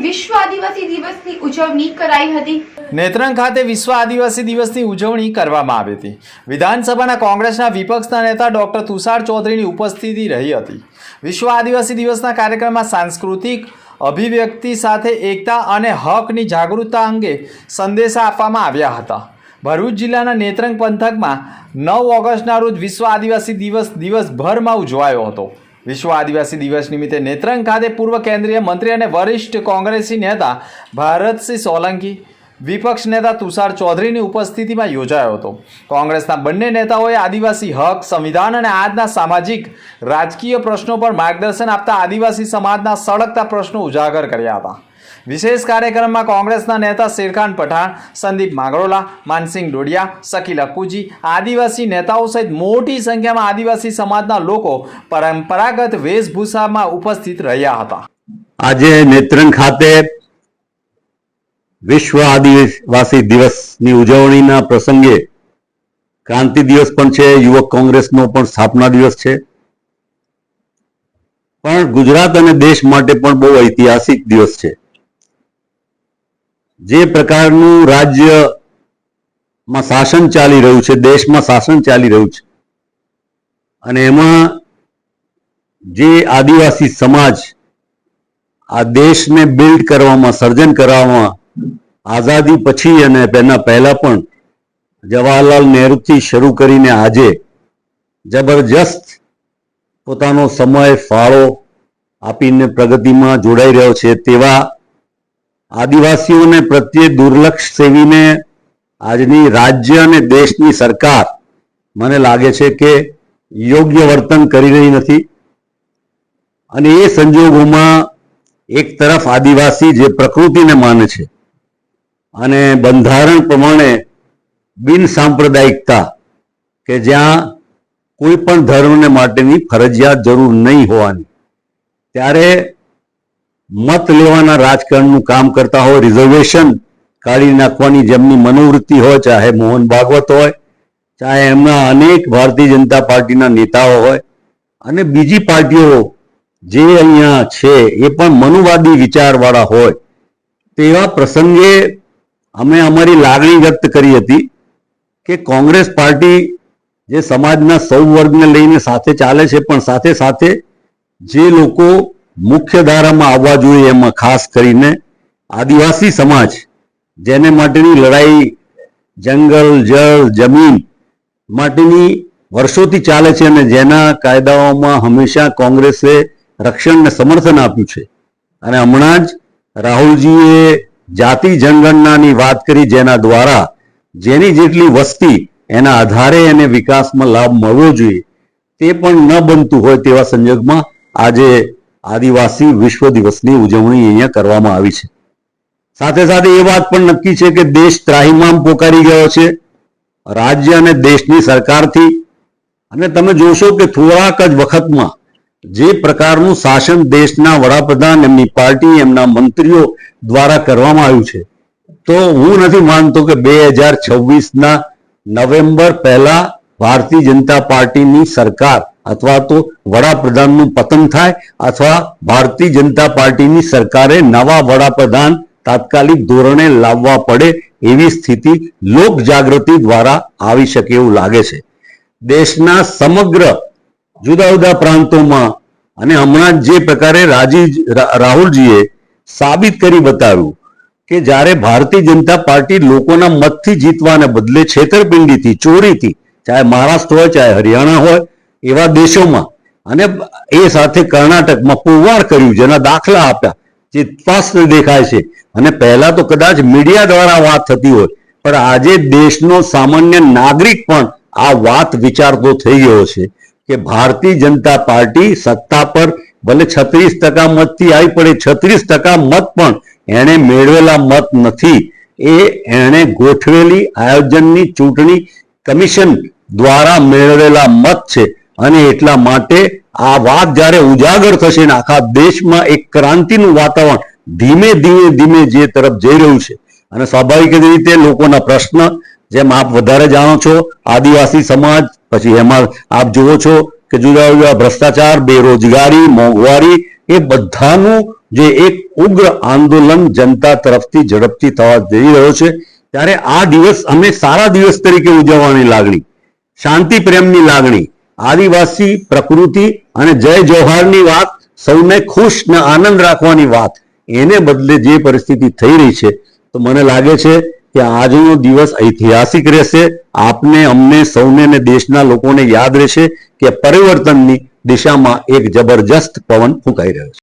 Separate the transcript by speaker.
Speaker 1: વિશ્વ આદિવાસી દિવસની ઉજવણી કરાઈ હતી.
Speaker 2: નેત્રંગ ખાતે વિશ્વ આદિવાસી દિવસની ઉજવણી કરવામાં આવી હતી. વિધાનસભાના કોંગ્રેસના વિપક્ષના નેતા ડોક્ટર તુષાર ચૌધરીની ઉપસ્થિતિ રહી હતી. વિશ્વ આદિવાસી દિવસના કાર્યક્રમમાં સાંસ્કૃતિક અભિવ્યક્તિ સાથે એકતા અને હકની જાગૃતતા અંગે સંદેશા આપવામાં આવ્યા હતા. ભરૂચ જિલ્લાના નેત્રંગ પંથકમાં નવ ઓગસ્ટના રોજ વિશ્વ આદિવાસી દિવસ દિવસભરમાં ઉજવાયો હતો. વિશ્વ આદિવાસી દિવસ નિમિત્તે નેત્રંગ ખાતે પૂર્વ કેન્દ્રીય મંત્રી અને વરિષ્ઠ કોંગ્રેસી નેતા ભારતસિંહ સોલંકી, વિપક્ષ નેતા તુષાર ચૌધરીની ઉપસ્થિતિમાં યોજાયો હતો. કોંગ્રેસના બંને નેતાઓએ આદિવાસી હક, સંવિધાન અને આજના સામાજિક, રાજકીય પ્રશ્નો પર માર્ગદર્શન આપતા આદિવાસી સમાજના સળગતા પ્રશ્નો ઉજાગર કર્યા હતા. વિશેષ કાર્યક્રમમાં કોંગ્રેસના નેતા શેરખાન પઠાણ, સંદીપ માગરોલા, માનસિંહ ડોડિયા શકીલ અક્કુજી આદિવાસી નેતાઓ સહિત મોટી સંખ્યામાં આદિવાસી સમાજના લોકો પરંપરાગત વેશભૂષામાં ઉપસ્થિત રહ્યા હતા.
Speaker 3: આજે નેત્રંગ ખાતે વિશ્વ આદિવાસી દિવસની ઉજવણીના પ્રસંગે ક્રાંતિ દિવસ પણ છે, યુવક કોંગ્રેસનો પણ સ્થાપના દિવસ છે. પણ ગુજરાત અને દેશ માટે પણ બહુ ઐતિહાસિક દિવસ છે. જે પ્રકારનું રાજ્યમાં શાસન ચાલી રહ્યું છે, દેશમાં શાસન ચાલી રહ્યું છે, અને એમાં જે આદિવાસી સમાજ આ દેશને બિલ્ડ કરવામાં, સર્જન કરવામાં આઝાદી પછી અને તેના પહેલા પણ જવાહરલાલ નહેરુથી શરૂ કરીને આજે જબરજસ્ત પોતાનો સમય ફાળો આપીને પ્રગતિમાં જોડાઈ રહ્યો છે, તેવા આદિવાસીઓને પ્રત્યે દુર્લક્ષ સેવીને આજની રાજ્ય અને દેશની સરકાર મને લાગે છે કે યોગ્ય વર્તન કરી રહી નથી. અને એ સંજોગોમાં એક તરફ આદિવાસી જે પ્રકૃતિને માને છે અને બંધારણ પ્રમાણે બિન સાંપ્રદાયિકતા કે જ્યાં કોઈ પણ ધર્મને માટેની ફરજિયાત જરૂર નહીં હોવાની. ત્યારે મત લેવાના રાજકારણનું કામ કરતા હોય રિઝર્વેશન કાઢી નાખવાની જેમની મનોવૃત્તિ હોય, ચાહે મોહન ભાગવત હોય, ચાહે એમના અનેક ભારતીય જનતા પાર્ટીના નેતાઓ હોય, અને બીજી પાર્ટીઓ જે અહીંયા છે, એ પણ મનુવાદી વિચારવાળા હોય, તેવા પ્રસંગે અમે અમારી લાગણી વ્યક્ત કરી હતી કે કોંગ્રેસ પાર્ટી જે સમાજના સૌ વર્ગને લઈને સાથે ચાલે છે, પણ સાથે સાથે જે લોકો મુખ્ય ધારામાં આવવા જોઈએ એમાં ખાસ કરીને આદિવાસી સમાજ, જેને માટેની લડાઈ, જંગલ, જળ, જમીન માટેની વર્ષોથી ચાલે છે અને જેના કાયદાઓમાં હંમેશા કોંગ્રેસે રક્ષણને સમર્થન આપ્યું છે. અને હમણાં જ રાહુલજીએ જાતિ જનગણનાની વાત કરી જેના દ્વારા જેની જેટલી વસ્તી એના આધારે એને વિકાસમાં લાભ મળવો જોઈએ તે પણ ન બનતું હોય તેવા સંજોગમાં આજે આદિવાસી વિશ્વ દિવસની ઉજવણી અહીંયા કરવામાં આવી છે. સાથે સાથે એ વાત પણ નક્કી છે કે દેશ ત્રાહિમામ પોકારી ગયો છે. રાજ્ય અને દેશની સરકારથી. અને તમે જોશો કે થોડાક જ વખતમાં જે પ્રકારનું શાસન દેશના વડાપ્રધાન એમની પાર્ટી, એમના મંત્રીઓ દ્વારા કરવામાં આવ્યું છે. તો હું નથી માનતો કે બે હજાર છવ્વીસના નવેમ્બર પહેલા ભારતીય જનતા પાર્ટીની સરકાર અથવા તો વડાપ્રધાનનું પતન થાય અથવા ભારતીય જનતા પાર્ટીની સરકારે નવા વડાપ્રધાન તાત્કાલિક ધોરણે લાવવા પડે એવી સ્થિતિ લોક જાગૃતિ દ્વારા આવી શકે એવું લાગે છે. દેશના સમગ્ર જુદા જુદા પ્રાંતોમાં અને હમણાં જે પ્રકારે રાજી રાહુલજીએ સાબિત કરી બતાવ્યું કે જ્યારે ભારતીય જનતા પાર્ટી લોકોના મતથી જીતવાને બદલે છેતરપિંડીથી, ચોરીથી ચાહે મહારાષ્ટ્ર હોય, ચાહે હરિયાણા હોય, એવા દેશોમાં. અને એ સાથે કર્ણાટકમાં પુરવાર કર્યું, જેના દાખલા આપ્યા, જે સ્પષ્ટ દેખાય છે. અને પહેલા તો કદાચ મીડિયા દ્વારા વાત થતી હોય, પણ આજે દેશનો સામાન્ય નાગરિક પણ આ વાત વિચારતો થઈ ગયો છે કે ભારતીય જનતા પાર્ટી સત્તા પર ભલે છત્રીસ ટકા મતથી આવી પડે, છત્રીસ ટકા મત પણ એણે મેળવેલા મત નથી. એ એણે ગોઠવેલી આયોજનની ચૂંટણી કમિશન દ્વારા મેળવેલા મત છે. અને એટલા માટે આ વાત જ્યારે ઉજાગર થશે ને આખા દેશમાં એક ક્રાંતિનું વાતાવરણ ધીમે ધીમે ધીમે જે તરફ જઈ રહ્યું છે. અને સ્વાભાવિક રીતે લોકોના પ્રશ્ન, જેમ આપ વધારે જાણો છો, આદિવાસી સમાજ, પછી એમાં આપ જુઓ છો કે જુદા જુદા ભ્રષ્ટાચાર, બેરોજગારી, મોંઘવારી, એ બધાનું જે એક ઉગ્ર આંદોલન જનતા તરફથી ઝડપથી થવા જઈ રહ્યો છે. ત્યારે આ દિવસ અમે સારા દિવસ તરીકે ઉજવવાની લાગણી શાંતિ પ્રેમની લાગણી, આદિવાસી પ્રકૃતિ અને જય જોહારની વાત, સૌને ખુશ ને આનંદ રાખવાની વાત, એને બદલે જે પરિસ્થિતિ થઈ રહી છે, તો મને લાગે છે કે આજનો દિવસ ઐતિહાસિક રહેશે. આપને, અમને, સૌને ને દેશના લોકોને યાદ રહેશે કે પરિવર્તનની દિશામાં એક જબરજસ્ત પવન ફૂંકાઈ રહ્યો છે.